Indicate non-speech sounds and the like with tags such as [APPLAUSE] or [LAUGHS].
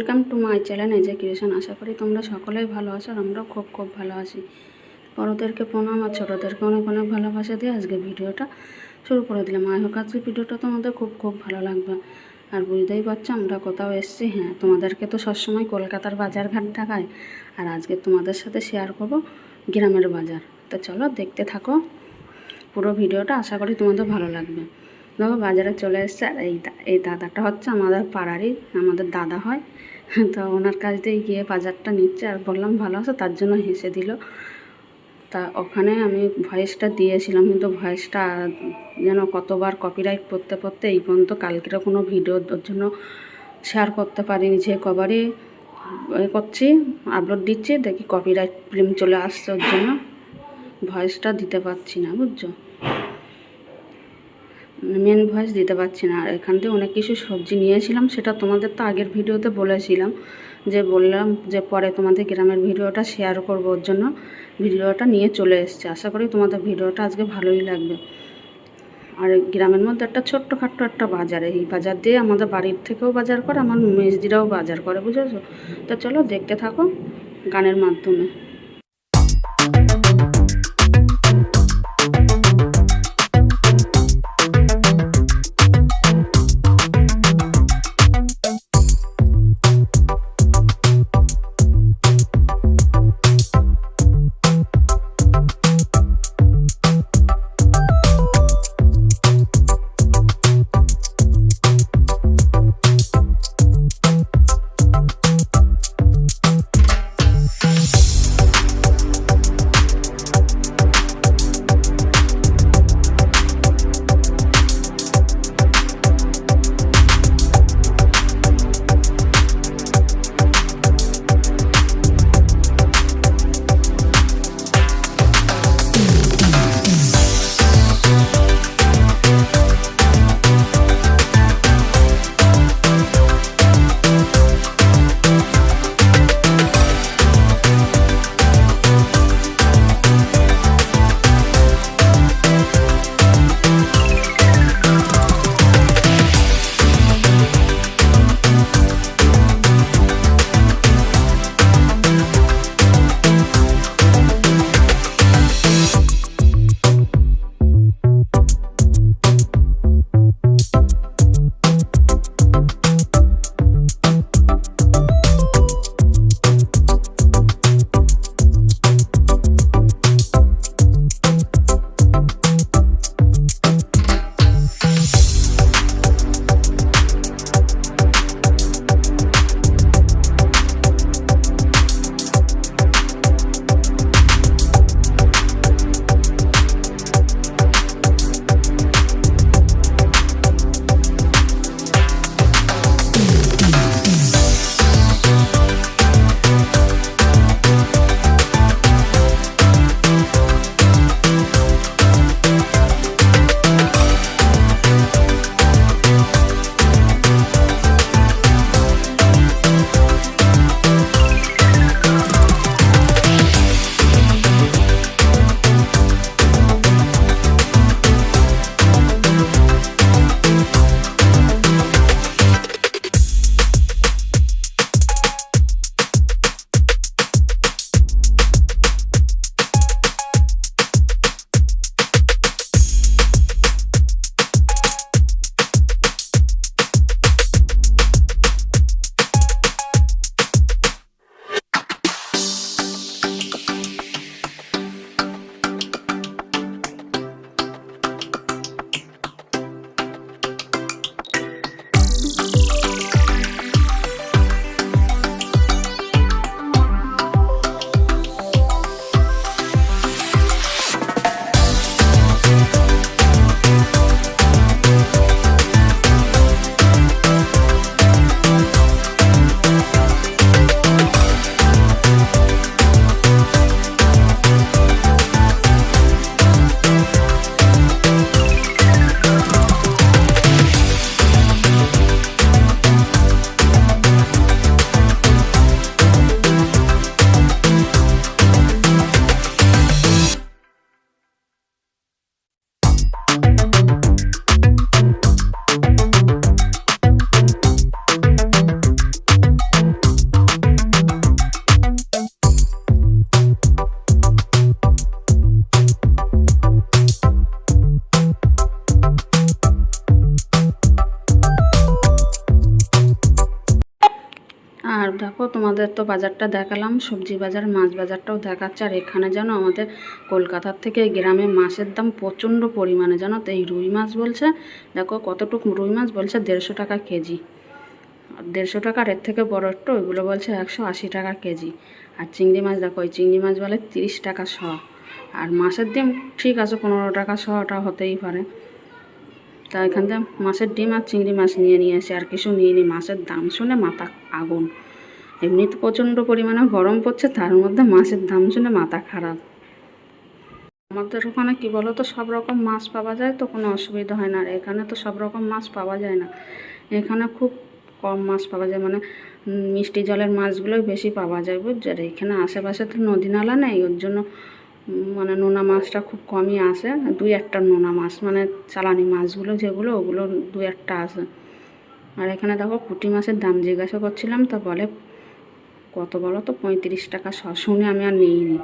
Welcome to my channel এজে আশা করি তোমরা সকলেই ভালো আছো আর আমরাও খুব খুব ভালো আছি। বড়োদেরকে প্রণাম আর ছোটোদেরকে অনেক অনেক ভালোবাসা দিয়ে আজকে ভিডিওটা শুরু করে দিলাম। আই হোক আজকে ভিডিওটা তোমাদের খুব খুব ভালো লাগবে। আর বুঝতেই পারছ, আমরা কোথাও এসেছি হ্যাঁ তোমাদেরকে তো সবসময় কলকাতার বাজার ঘাট দেখায় আর আজকে তোমাদের সাথে শেয়ার করব গ্রামের বাজার। তো চলো দেখতে থাকো পুরো ভিডিওটা, আশা করি তোমাদের ভালো লাগবে। দেখো, বাজারে চলে এসছে আর এই এই দাদাটা হচ্ছে আমাদের পাড়ারই, আমাদের দাদা হয়। [LAUGHS] তো ওনার কাছ দিয়ে গিয়ে বাজারটা নিচ্ছে আর বললাম, ভালো আছে? তার জন্য হেসে দিল। তা ওখানে আমি ভয়েসটা দিয়েছিলাম, কিন্তু ভয়েসটা যেন কতবার কপিরাইট পড়তে পড়তে এই পর্যন্ত কালকের কোনো ভিডিও ওর জন্য শেয়ার করতে পারিনি। যে কবারই করছি আপলোড দিচ্ছি, দেখি কপিরাইট ফিল্ম চলে আসছে ওর জন্য। ভয়েসটা দিতে পারছি না, বুঝছ? মেন ভয়েস দিতে পারছি না। আর এখান থেকে অনেক কিছু সবজি নিয়েছিলাম, সেটা তোমাদের তো আগের ভিডিওতে বলেছিলাম, যে বললাম যে পরে তোমাদের গ্রামের ভিডিওটা শেয়ার করব, ওর জন্য ভিডিওটা নিয়ে চলে এসছে। আশা করি তোমাদের ভিডিওটা আজকে ভালোই লাগবে। আর গ্রামের মধ্যে একটা ছোট্টখাট্ট একটা বাজার, এই বাজার দিয়ে আমাদের বাড়ির থেকেও বাজার করে, আমার মেজদিরাও বাজার করে, বুঝেছ? তো চলো দেখতে থাকো গানের মাধ্যমে। Thank you. দেখো, তোমাদের তো বাজারটা দেখালাম, সবজি বাজার, মাছ বাজারটাও দেখাচ্ছে। আর এখানে যেন আমাদের কলকাতার থেকে গ্রামে মাছের দাম প্রচণ্ড পরিমাণে, জানো তো? এই রুই মাছ বলছে, দেখো কতটুকু রুই মাছ বলছে, দেড়শো টাকা কেজি। আর দেড়শো টাকার এর থেকে বড় একটু, ওইগুলো বলছে একশো আশি টাকা কেজি। আর চিংড়ি মাছ দেখো ওই চিংড়ি মাছ বলে তিরিশ টাকা শ। আর মাছের ডিম, ঠিক আছে, পনেরো টাকা শ, ওটা হতেই পারে। তা এখান থেকে মাছের ডিম আর চিংড়ি মাছ নিয়ে নিয়ে এসে আর কিছু নিয়ে নিই মাছের দাম শুনে মাথা আগুন। এমনি তো প্রচণ্ড পরিমাণে গরম পড়ছে, তার মধ্যে মাছের দাম শুনে মাথা খারাপ। আমাদের ওখানে কী বলো তো সব রকম মাছ পাওয়া যায় তো কোনো অসুবিধা হয় না, আর এখানে তো সব রকম মাছ পাওয়া যায় না। এখানে খুব কম মাছ পাওয়া যায় মানে মিষ্টি জলের মাছগুলোই বেশি পাওয়া যায় বুঝছ আর এখানে আশেপাশে তো নদী নালা নেই, ওর জন্য মানে নোনা মাছটা খুব কমই আসে, দুই একটা নোনা মাছ মানে চালানি মাছগুলো যেগুলো, ওগুলো দুই একটা আসে। আর এখানে দেখো পুঁটি মাছের দাম জিজ্ঞাসা করছিলাম, তা বলে কত বলো তো? পঁয়ত্রিশ টাকা শ শুনে আমি আর নিইনি।